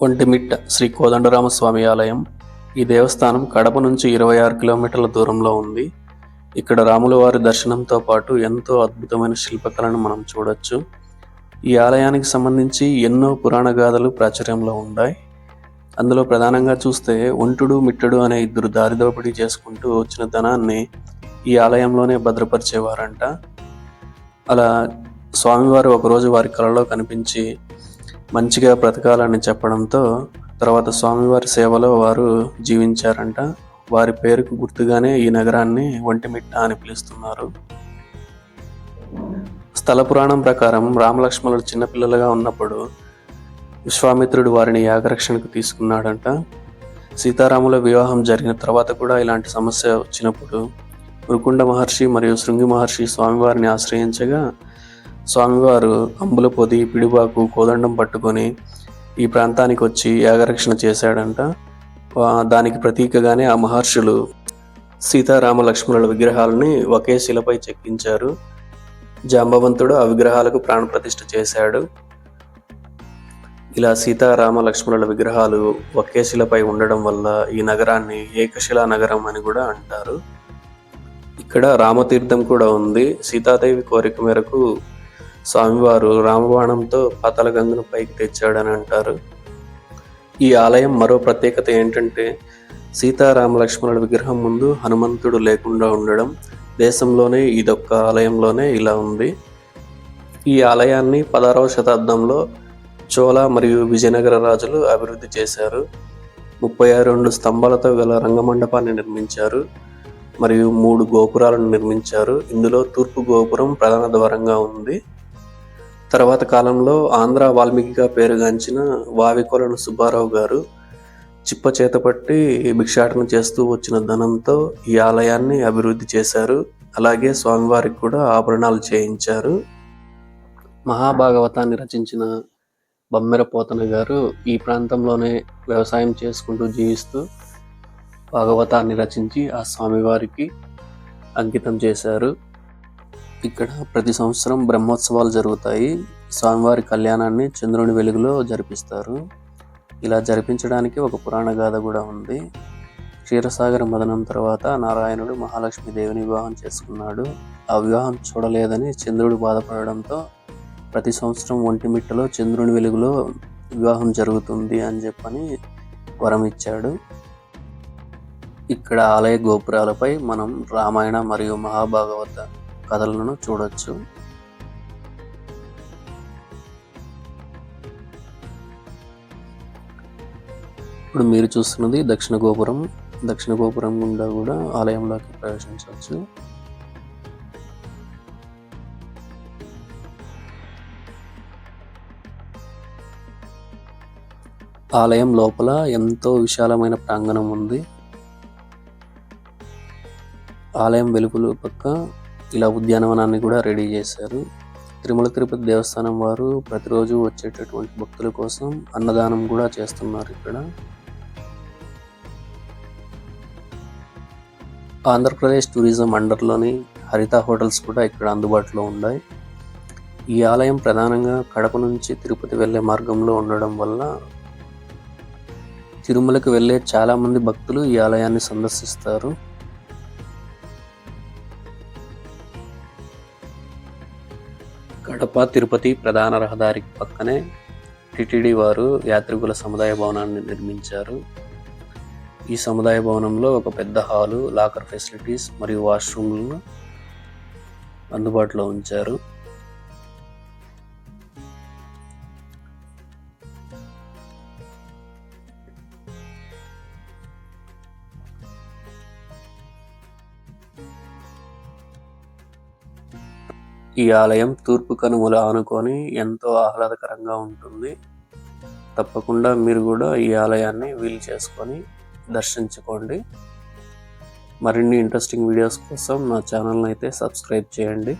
ఒంటిమిట్ట శ్రీ కోదండరామస్వామి ఆలయం ఈ దేవస్థానం కడప నుంచి ఇరవై ఆరు కిలోమీటర్ల దూరంలో ఉంది. ఇక్కడ రాములవారి దర్శనంతో పాటు ఎంతో అద్భుతమైన శిల్పకళను మనం చూడొచ్చు. ఈ ఆలయానికి సంబంధించి ఎన్నో పురాణ గాథలు ప్రాచుర్యంలో ఉన్నాయి. అందులో ప్రధానంగా చూస్తే ఒంటుడు మిట్టడు అనే ఇద్దరు దారిదోపిడీ చేసుకుంటూ వచ్చిన ధనాన్ని ఈ ఆలయంలోనే భద్రపరిచేవారంట. అలా స్వామివారు ఒకరోజు వారి కళలో కనిపించి మంచిగా బ్రతకాలని చెప్పడంతో తర్వాత స్వామివారి సేవలో వారు జీవించారంట. వారి పేరుకు గుర్తుగానే ఈ నగరాన్ని ఒంటిమిట్ట అని పిలుస్తున్నారు. స్థల పురాణం ప్రకారం రామలక్ష్మణుడు చిన్నపిల్లలుగా ఉన్నప్పుడు విశ్వామిత్రుడు వారిని యాగరక్షణకు తీసుకున్నాడంట. సీతారాముల వివాహం జరిగిన తర్వాత కూడా ఇలాంటి సమస్య వచ్చినప్పుడు మురుకుండ మహర్షి మరియు శృంగి మహర్షి స్వామివారిని ఆశ్రయించగా స్వామివారు అంబుల పొది పిడిబాకు కోదండం పట్టుకొని ఈ ప్రాంతానికి వచ్చి యాగరక్షణ చేశాడంట. దానికి ప్రతీకగానే ఆ మహర్షులు సీతారామ లక్ష్మణుల విగ్రహాలని ఒకే శిలపై చెక్కించారు. జాంబవంతుడు ఆ విగ్రహాలకు ప్రాణప్రతిష్ఠ చేశాడు. ఇలా సీతారామ లక్ష్మణుల విగ్రహాలు ఒకే శిలపై ఉండడం వల్ల ఈ నగరాన్ని ఏకశిలా నగరం అని కూడా అంటారు. ఇక్కడ రామతీర్థం కూడా ఉంది. సీతాదేవి కోరిక మేరకు స్వామివారు రామబాణంతో పాతాళగంగను పైకి తెచ్చాడని అంటారు. ఈ ఆలయం మరో ప్రత్యేకత ఏంటంటే సీతారామ లక్ష్మణుల విగ్రహం ముందు హనుమంతుడు లేకుండా ఉండడం దేశంలోనే ఇదొక్క ఆలయంలోనే ఇలా ఉంది. ఈ ఆలయాన్ని పదహారవ శతాబ్దంలో చోళ మరియు విజయనగర రాజులు అభివృద్ధి చేశారు. ముప్పై రెండు స్తంభాలతో గల రంగమండపాన్ని నిర్మించారు మరియు మూడు గోపురాలను నిర్మించారు. ఇందులో తూర్పు గోపురం ప్రధాన ద్వారంగా ఉంది. తర్వాత కాలంలో ఆంధ్ర వాల్మీకిగా పేరుగాంచిన వావికోలను సుబ్బారావు గారు చిప్ప చేతపట్టి భిక్షాటన చేస్తూ వచ్చిన ధనంతో ఈ ఆలయాన్ని అభివృద్ధి చేశారు. అలాగే స్వామివారికి కూడా ఆభరణాలు చేయించారు. మహాభాగవతాన్ని రచించిన బమ్మెర పోతన గారు ఈ ప్రాంతంలోనే వ్యవసాయం చేసుకుంటూ జీవిస్తూ భాగవతాన్ని రచించి ఆ స్వామివారికి అంకితం చేశారు. ఇక్కడ ప్రతి సంవత్సరం బ్రహ్మోత్సవాలు జరుగుతాయి. స్వామివారి కళ్యాణాన్ని చంద్రుని వెలుగులో జరిపిస్తారు. ఇలా జరిపించడానికి ఒక పురాణ గాథ కూడా ఉంది. క్షీరసాగర మదనం తర్వాత నారాయణుడు మహాలక్ష్మి దేవిని వివాహం చేసుకున్నాడు. ఆ వివాహం చూడలేదని చంద్రుడు బాధపడడంతో ప్రతి సంవత్సరం ఒంటిమిట్టలో చంద్రుని వెలుగులో వివాహం జరుగుతుంది అని చెప్పని వరం ఇచ్చాడు. ఇక్కడ ఆలయ గోపురాలపై మనం రామాయణ మరియు మహాభాగవత కథలను చూడొచ్చు. ఇప్పుడు మీరు చూస్తున్నది దక్షిణ గోపురం. దక్షిణ గోపురం గుండా కూడా ఆలయంలోకి ప్రవేశించవచ్చు. ఆలయం లోపల ఎంతో విశాలమైన ప్రాంగణం ఉంది. ఆలయం వెలుపల పక్క ఇలా ఉద్యానవనాన్ని కూడా రెడీ చేశారు. తిరుమల తిరుపతి దేవస్థానం వారు ప్రతిరోజు వచ్చేటటువంటి భక్తుల కోసం అన్నదానం కూడా చేస్తున్నారు ఇక్కడ. ఆంధ్రప్రదేశ్ టూరిజం అండర్లోని హరిత హోటల్స్ కూడా ఇక్కడ అందుబాటులో ఉన్నాయి. ఈ ఆలయం ప్రధానంగా కడప నుంచి తిరుపతి వెళ్ళే మార్గంలో ఉండడం వల్ల తిరుమలకు వెళ్ళే చాలామంది భక్తులు ఈ ఆలయాన్ని సందర్శిస్తారు. కడప తిరుపతి ప్రధాన రహదారికి పక్కనే టిటిడి వారు యాత్రికుల సముదాయ భవనాన్ని నిర్మించారు. ఈ సముదాయ భవనంలో ఒక పెద్ద హాలు లాకర్ ఫెసిలిటీస్ మరియు వాష్రూమ్లను అందుబాటులో ఉంచారు. ఈ ఆలయం తూర్పు కనుమల ఆనుకొని ఎంతో ఆహ్లాదకరంగా ఉంటుంది. తప్పకుండా మీరు కూడా ఈ ఆలయాన్ని వీలు చేసుకొని దర్శించుకోండి. మరిన్ని ఇంట్రెస్టింగ్ వీడియోస్ కోసం నా ఛానల్ని అయితే సబ్స్క్రైబ్ చేయండి.